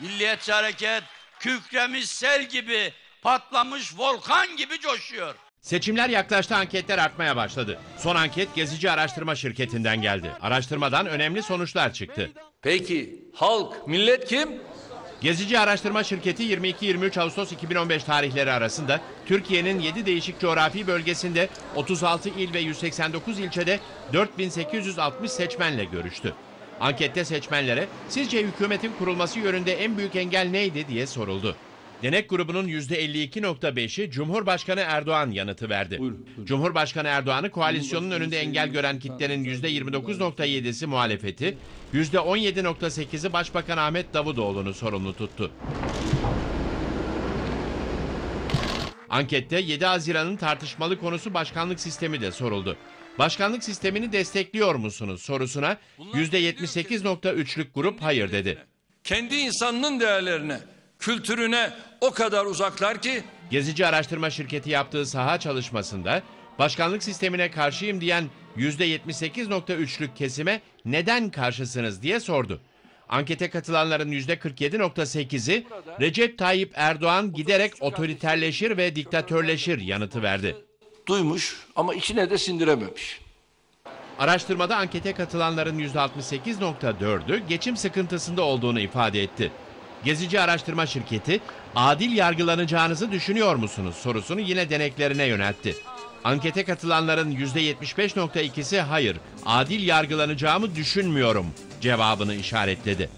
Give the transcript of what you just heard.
Milliyetçi Hareket kükremiş sel gibi, patlamış volkan gibi coşuyor. Seçimler yaklaştı anketler artmaya başladı. Son anket Gezici Araştırma Şirketi'nden geldi. Araştırmadan önemli sonuçlar çıktı. Peki halk, millet kim? Gezici Araştırma Şirketi 22-23 Ağustos 2015 tarihleri arasında Türkiye'nin 7 değişik coğrafi bölgesinde 36 il ve 189 ilçede 4860 seçmenle görüştü. Ankette seçmenlere sizce hükümetin kurulması yönünde en büyük engel neydi diye soruldu. Denek grubunun %52.5'i Cumhurbaşkanı Erdoğan yanıtı verdi. Cumhurbaşkanı Erdoğan'ı koalisyonun önünde engel gören kitlenin %29.7'si muhalefeti, %17.8'i Başbakan Ahmet Davutoğlu'nu sorumlu tuttu. Ankette 7 Haziran'ın tartışmalı konusu başkanlık sistemi de soruldu. Başkanlık sistemini destekliyor musunuz sorusuna %78.3'lük grup hayır dedi. Kendi insanının değerlerine, kültürüne o kadar uzaklar ki Gezici Araştırma Şirketi yaptığı saha çalışmasında başkanlık sistemine karşıyım diyen %78.3'lük kesime neden karşısınız diye sordu. Ankete katılanların %47.8'i Recep Tayyip Erdoğan giderek otoriterleşir ve diktatörleşir yanıtı verdi. Duymuş ama içine de sindirememiş. Araştırmada ankete katılanların %68.4'ü geçim sıkıntısında olduğunu ifade etti. Gezici Araştırma Şirketi, adil yargılanacağınızı düşünüyor musunuz sorusunu yine deneklerine yöneltti. Ankete katılanların %75.2'si hayır, adil yargılanacağımı düşünmüyorum cevabını işaretledi.